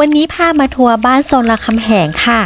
วันนี้พามาทัวร์บ้านโซนรามคำแหงค่ะ